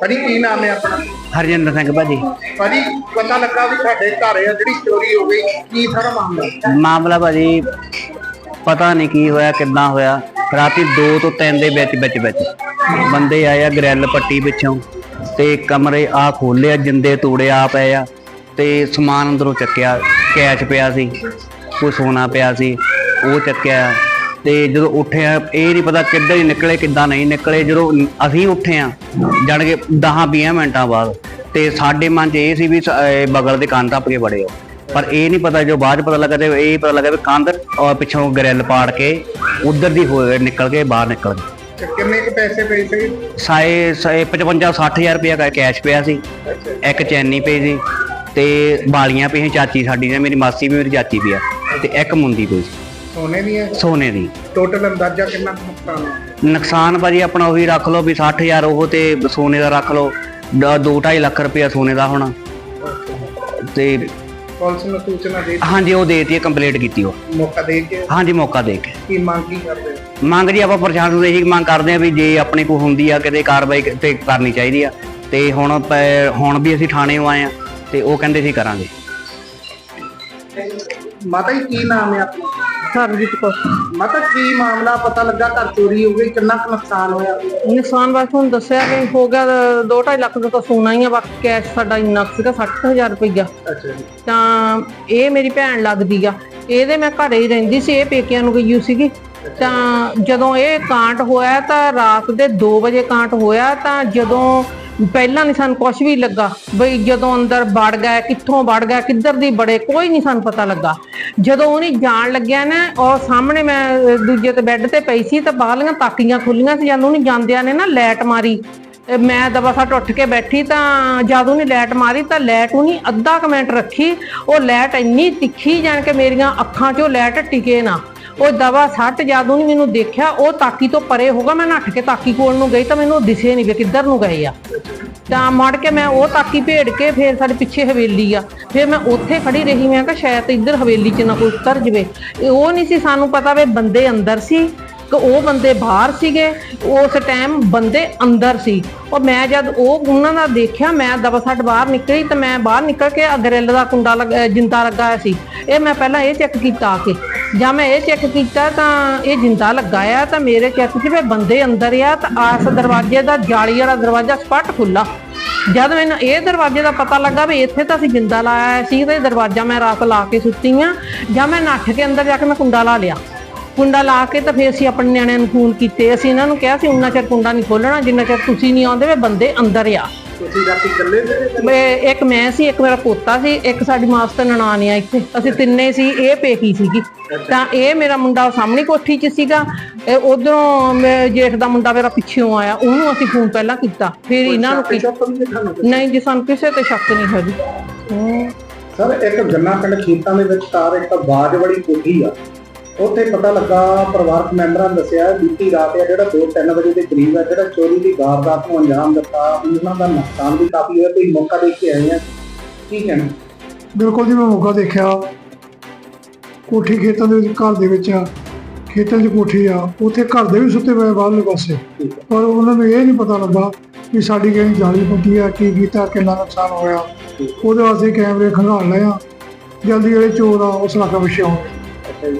ਭਾਜੀ ਕੀ ਨਾਮ ਹੈ ਆਪਣਾ? ਹਰਜਿੰਦਰ ਸਿੰਘ ਭਾਜੀ। ਭਾਜੀ ਪਤਾ ਲੱਗਾ ਵੀ ਸਾਡੇ ਘਰ ਆ ਜਿਹੜੀ ਚੋਰੀ ਹੋ ਗਈ ਕੀ ਸਾਰਾ ਮਾਮਲਾ? ਮਾਮਲਾ ਭਾਜੀ ਪਤਾ ਨਹੀਂ ਕੀ ਹੋਇਆ ਕਿੱਦਾਂ ਹੋਇਆ। ਰਾਤੀ 2 ਤੋਂ 3 ਦੇ ਵਿੱਚ ਵਿੱਚ ਵਿੱਚ। ਬੰਦੇ ਆਏ ਆ ਗ੍ਰਿਲ ਪੱਟੀ ਪਿੱਛੋਂ ਤੇ ਕਮਰੇ ਆ ਖੋਲਿਆ ਜਿੰਦੇ ਤੋੜੇ ਆ ਪਏ ਆ ਤੇ ਸਮਾਨ ਅੰਦਰੋਂ ਚੱਕਿਆ ਕੈਸ਼ ਪਿਆ ਸੀ ਕੋਈ ਸੋਨਾ ਪਿਆ ਸੀ ਉਹ ਚੱਕਿਆ। ਤੇ ਜਦੋਂ ਉੱਠਿਆ ਇਹ ਨਹੀਂ ਪਤਾ ਕਿੱਦਾਂ ਹੀ ਨਿਕਲੇ ਕਿੱਦਾਂ ਨਹੀਂ ਨਿਕਲੇ। ਜਦੋਂ ਅਸੀਂ ਉੱਠੇ ਆ ਜਾਣ ਕੇ 10-20 ਮਿੰਟਾਂ ਬਾਅਦ ਤੇ ਸਾਡੇ ਮਨ 'ਚ ਇਹ ਸੀ ਵੀ ਸ- ਬਗਲ ਦੇ ਕੰਨ ਟੱਪ ਕੇ ਬੜੇ ਹੋ ਪਰ ਇਹ ਨਹੀਂ ਪਤਾ ਜੋ ਬਾਅਦ ਪਤਾ ਲੱਗਾ ਤੇ ਇਹ ਪਤਾ ਲੱਗਾ ਵੀ ਕੰਧ ਔਰ ਪਿੱਛੋਂ ਗ੍ਰਿਲ ਪਾੜ ਕੇ ਉਧਰ ਦੀ ਹੋਏ ਨਿਕਲ ਕੇ ਬਾਹਰ ਨਿਕਲ ਗਏ। ਕਿੰਨੇ ਕੁ ਪੈਸੇ ਪਏ ਸੀ? ਸਾਏ ਸਾਏ 55 60000 ਰੁਪਇਆ ਕਾ ਕੈਸ਼ ਪਿਆ ਸੀ। ਇੱਕ ਚੈਨੀ ਪਈ ਸੀ ਤੇ ਬਾਲੀਆਂ ਪਈਆਂ ਚਾਚੀ ਸਾਡੀ ਨੇ ਮੇਰੀ ਮਾਸੀ ਵੀ ਮੇਰੀ ਚਾਚੀ ਵੀ ਆ ਤੇ ਇੱਕ ਮੁੰਦੀ ਪਈ ਸੀ। ਸੋਨੇ ਦੀਆਂ ਸੋਨੇ ਦੀ। ਟੋਟਲ ਅੰਦਾਜ਼ਾ ਕਿੰਨਾ ਕੁ ਨੁਕਸਾਨ ਹੋਇਆ? ਨੁਕਸਾਨ ਭਾਜੀ ਆਪਣਾ ਉਹੀ ਰੱਖ ਲਓ ਵੀ 60000 ਉਹ ਤੇ ਸੋਨੇ ਦਾ ਰੱਖ ਲਓ। 2.5 ਲੱਖ ਰੁਪਇਆ ਸੋਨੇ ਦਾ ਹੋਣਾ। ਤੇ ਪੁਲਿਸ ਨੂੰ ਸੂਚਨਾ ਦੇ ਹਾਂਜੀ ਉਹ ਦੇਤੀ ਹੈ ਕੰਪਲੀਟ ਕੀਤੀ ਉਹ। ਮੌਕਾ ਦੇ ਕੇ? ਹਾਂਜੀ ਮੌਕਾ ਦੇ ਕੇ। ਕੀ ਮੰਗ ਕੀ ਕਰਦੇ ਹੋ? ਮੰਗ ਜੀ ਆਪਾਂ ਪ੍ਰਸ਼ਾਸਨ ਤੋਂ ਇਹੀ ਮੰਗ ਕਰਦੇ ਆ ਵੀ ਜੇ ਆਪਣੇ ਕੋਲ ਹੁੰਦੀ ਆ ਕਿਤੇ ਕਾਰਵਾਈ ਤੇ ਕਰਨੀ ਚਾਹੀਦੀ ਆ। ਤੇ ਹੁਣ ਪ- ਹੁਣ ਵੀ ਅਸੀਂ ਥਾਣੇ ਆਏ ਆ ਤੇ ਉਹ ਕਹਿੰਦੇ ਸੀ ਕਰਾਂਗੇ। ਮਾਤਾ ਜੀ ਕੀ ਨਾਮ ਹੈ ਆਪਣਾ? ਸਰਬਜੀਤ ਕੌਰ ਮਾਤਾ ਕੀ ਮਾਮਲਾ? ਪਤਾ ਲੱਗਾ ਘਰ ਚੋਰੀ ਹੋ ਗਈ ਕਿੰਨਾ ਕੁ ਨੁਕਸਾਨ ਹੋਇਆ? ਨੁਕਸਾਨ ਬਸ ਹੁਣ ਦੱਸਿਆ ਕਿ ਹੋ ਗਿਆ 2.5 ਲੱਖ ਦਾ ਤਾਂ ਸੋਨਾ ਹੀ ਆ ਬਾਕੀ ਕੈਸ਼ ਸਾਡਾ ਇੰਨਾ ਕੁ ਸੀਗਾ 60000 ਰੁਪਈਆ। ਅੱਛਾ ਜੀ। ਤਾਂ ਇਹ ਮੇਰੀ ਭੈਣ ਲੱਗਦੀ ਆ। ਇਹਦੇ ਮੈਂ ਘਰੇ ਹੀ ਰਹਿੰਦੀ ਸੀ ਇਹ ਪੇਕਿਆਂ ਨੂੰ ਗਈ ਹੋਈ ਸੀਗੀ। ਤਾਂ ਜਦੋਂ ਇਹ ਕਾਂਟ ਹੋਇਆ ਤਾਂ ਰਾਤ ਦੇ 2 ਵਜੇ ਕਾਂਟ ਹੋਇਆ ਤਾਂ ਜਦੋਂ ਪਹਿਲਾਂ ਨਹੀਂ ਸਾਨੂੰ ਕੁਝ ਵੀ ਲੱਗਾ। ਬਈ ਜਦੋਂ ਅੰਦਰ ਵੜ ਗਿਆ, ਕਿੱਥੋਂ ਵੜ ਗਿਆ, ਕਿੱਧਰ ਦੀ ਬੜੇ ਕੋਈ ਨਹੀਂ ਸਾਨੂੰ ਪਤਾ ਲੱਗਾ। ਜਦੋਂ ਉਹਨੇ ਜਾਣ ਲੱਗਿਆ ਨਾ, ਉਹ ਸਾਹਮਣੇ ਮੈਂ ਦੂਜੇ ਤੇ ਬੈੱਡ ਤੇ ਪਈ ਸੀ, ਤਾਂ ਬਾਹਲੀਆਂ ਤਾਕੀਆਂ ਖੁੱਲੀਆਂ ਸੀ, ਜਦੋਂ ਉਹਨੇ ਜਾਂਦਿਆਂ ਨੇ ਨਾ ਲੈਟ ਮਾਰੀ। ਮੈਂ ਦਬਾ ਸੱਟ ਉੱਠ ਕੇ ਬੈਠੀ, ਤਾਂ ਜਦ ਉਹਨੇ ਲੈਟ ਮਾਰੀ, ਤਾਂ ਲੈਟ ਉਹਨੇ ਅੱਧਾ ਕੁ ਮਿੰਟ ਰੱਖੀ। ਉਹ ਲੈਟ ਇੰਨੀ ਤਿੱਖੀ, ਜਾਣ ਕੇ ਮੇਰੀਆਂ ਅੱਖਾਂ 'ਚੋਂ ਲੈਟ ਟਿਕੇ ਨਾ। ਉਹ ਦਵਾ ਸੱਟ, ਜਦ ਉਹਨੇ ਮੈਨੂੰ ਦੇਖਿਆ, ਉਹ ਤਾਕੀ ਤੋਂ ਪਰੇ ਹੋਗਾ ਮੈਂ ਨੱਠ ਕੇ ਤਾਕੀ ਕੋਲ ਨੂੰ ਗਈ, ਤਾਂ ਮੈਨੂੰ ਉਹ ਦਿਸੇ ਨਹੀਂ ਵੀ ਕਿੱਧਰ ਨੂੰ ਗਏ ਆ? ਤਾਂ ਮੁੜ ਕੇ ਮੈਂ ਉਹ ਤਾਕੀ ਭੇੜ ਕੇ ਫੇਰ ਸਾਡੇ ਪਿੱਛੇ ਹਵੇਲੀ ਆ। ਫੇਰ ਮੈਂ ਉੱਥੇ ਖੜੀ ਰਹੀ, ਮੈਂ ਕਿਹਾ ਸ਼ਾਇਦ ਇੱਧਰ ਹਵੇਲੀ 'ਚ ਨਾ ਕੋਈ ਉਤਰ ਜਵੇ। ਉਹ ਨਹੀਂ ਸੀ ਸਾਨੂੰ ਪਤਾ ਵੀ ਬੰਦੇ ਅੰਦਰ ਸੀ ਕਿ ਉਹ ਬੰਦੇ ਬਾਹਰ ਸੀਗੇ, ਉਸ ਟਾਈਮ ਬੰਦੇ ਅੰਦਰ ਸੀ। ਉਹ ਮੈਂ ਜਦ ਉਹ ਉਹਨਾਂ ਦਾ ਦੇਖਿਆ, ਮੈਂ ਦਵਾ ਸੱਟ ਬਾਹਰ ਨਿਕਲੀ ਤੇ ਮੈਂ ਬਾਹਰ ਨਿਕਲ ਕੇ ਗ੍ਰਿਲ ਦਾ ਕੁੰਡਾ ਲੱਗ- ਜਿੰਦਾ ਲੱਗਾ ਹੋਇਆ ਸੀ। ਇਹ ਮੈਂ ਪਹਿਲਾਂ ਇਹ ਚੈੱਕ ਕੀਤਾ ਆ ਕੇ। ਜਾਂ ਮੈਂ ਇਹ ਚੈੱਕ ਕੀਤਾ ਤਾਂ ਇਹ ਜਿੰਦਾ ਲੱਗਾ ਆ, ਤਾਂ ਮੇਰੇ ਚੈੱਕ 'ਚ ਵੀ ਬੰਦੇ ਅੰਦਰ ਆ, ਤਾਂ ਆਸ ਦਰਵਾਜ਼ੇ ਦਾ ਜਾਲੀ ਵਾਲਾ ਦਰਵਾਜ਼ਾ ਸਪੱਟ ਖੁੱਲਾ ਜਦ ਮੈਨੂੰ ਇਹ ਦਰਵਾਜ਼ੇ ਦਾ ਪਤਾ ਲੱਗਾ ਵੀ ਇੱਥੇ ਤਾਂ ਅਸੀਂ ਜਿੰਦਾ ਲਾਇਆ ਹੋਇਆ ਸੀ, ਤੇ ਦਰਵਾਜ਼ਾ ਮੈਂ ਰਾਤ ਲਾ ਕੇ ਸੁੱਤੀ ਆ, ਜਾਂ ਮੈਂ ਨੱਠ ਕੇ ਅੰਦਰ ਜਾ ਕੇ ਮੈਂ ਕੁੰਡਾ ਲਾ ਲਿਆ। ਕੁੰਡਾ ਲਾ ਕੇ ਤਾਂ ਫੇਰ ਅਸੀਂ ਆਪਣੇ ਨਿਆਣਿਆਂ ਨੂੰ ਫੋਨ ਕੀਤੇ, ਅਸੀਂ ਇਹਨਾਂ ਨੂੰ ਕਿਹਾ ਸੀ, ਉਨਾ ਚਿਰ ਕੁੰਡਾ ਨਹੀਂ ਖੋਲਣਾ ਜਿੰਨਾ ਚਿਰ ਤੁਸੀਂ ਨਹੀਂ ਆਉਂਦੇ, ਵੇ ਬੰਦੇ ਅੰਦਰ ਆ। ਤੁਸੀਂ ਰਾਤੀ ਇਕੱਲੇ ਸੀ ਮੈਂ ਇੱਕ ਮੈਂ ਸੀ ਇੱਕ ਮੇਰਾ ਪੋਤਾ ਸੀ ਇੱਕ ਸਾਡੀ ਮਾਸਟਰ ਨਨਾਣ ਆ ਇੱਥੇ। ਅਸੀਂ ਤਿੰਨੇ ਸੀ ਇਹ ਪੇਕੀ ਸੀਗੀ। ਤਾਂ ਇਹ ਮੇਰਾ ਮੁੰਡਾ ਸਾਹਮਣੀ ਕੋਠੀ 'ਚ ਸੀਗਾ। ਉਧਰੋਂ ਜੇਠ ਦਾ ਮੁੰਡਾ ਮੇਰਾ ਪਿੱਛੇੋਂ ਆਇਆ ਉਹਨੂੰ ਅਸੀਂ ਫੋਨ ਪਹਿਲਾਂ ਕੀਤਾ। ਫਿਰ ਇਹਨਾਂ ਨੂੰ ਕੀਤਾ। ਨਹੀਂ ਜੀ ਸਾਨੂੰ ਕਿਸੇ ਤੇ ਸ਼ੱਕ ਨਹੀਂ ਹੂੰ ਸਰ ਇੱਕ ਗੰਨਾ ਪਿੰਡ ਖੇਤਾਂ ਦੇ ਵਿੱਚ ਤਾਰ ਇੱਕ ਬਾਜ ਵਾਲੀ ਕੋਠੀ ਆ। ਉੱਥੇ ਪਤਾ ਲੱਗਾ ਪਰਿਵਾਰਕ ਮੈਂਬਰਾਂ ਨੇ ਦੱਸਿਆ ਬੀਤੀ ਰਾਤ ਆ ਜਿਹੜਾ 2-3 ਵਜੇ ਦੇ ਕਰੀਬ ਆ ਜਿਹੜਾ ਚੋਰੀ ਦੀ ਵਾਰਦਾਤ ਨੂੰ ਅੰਜਾਮ ਦਿੱਤਾ ਉਹਨਾਂ ਦਾ ਨੁਕਸਾਨ ਵੀ ਕਾਫੀ ਹੋਇਆ ਕੋਈ ਮੌਕਾ ਦੇਖ ਕੇ ਆਏ ਆ ਕੀ ਕਹਿਣਾ? ਬਿਲਕੁਲ ਜੀ ਮੈਂ ਮੌਕਾ ਦੇਖਿਆ। ਕੋਠੀ ਖੇਤਾਂ ਦੇ ਘਰ ਦੇ ਵਿੱਚ ਆ। ਖੇਤਾਂ 'ਚ ਕੋਠੀ ਆ। ਉੱਥੇ ਘਰ ਦੇ ਵੀ ਸੁੱਤੇ ਪਏ ਬਾਹਰਲੇ ਪਾਸੇ। ਪਰ ਉਹਨਾਂ ਨੂੰ ਇਹ ਨਹੀਂ ਪਤਾ ਲੱਗਾ ਕਿ ਸਾਡੀ ਕਿਹੜੀ ਜਾਲੀ ਪੁੱਟੀ ਆ ਕੀ ਕੀਤਾ ਕਿੰਨਾ ਨੁਕਸਾਨ ਹੋਇਆ। ਉਹਦੇ ਵਾਸਤੇ ਕੈਮਰੇ ਖੰਗਾਲ ਲਏ ਆ। ਜਲਦੀ ਜਿਹੜੇ ਚੋਰ ਆ ਉਸ ਅੱਛਾ ਜੀ,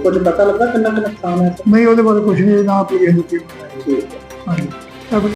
ਕੁਝ ਪਤਾ ਲੱਗਾ ਕਿੰਨਾ ਕੁ ਨੁਕਸਾਨ ਹੈ ਨਹੀਂ ਉਹਦੇ ਬਾਰੇ ਕੁਝ ਨਹੀਂ ਨਾ ਕੋਈ ਇਹ ਦਿੱਤੀ ਠੀਕ ਹੈ। ਹਾਂਜੀ।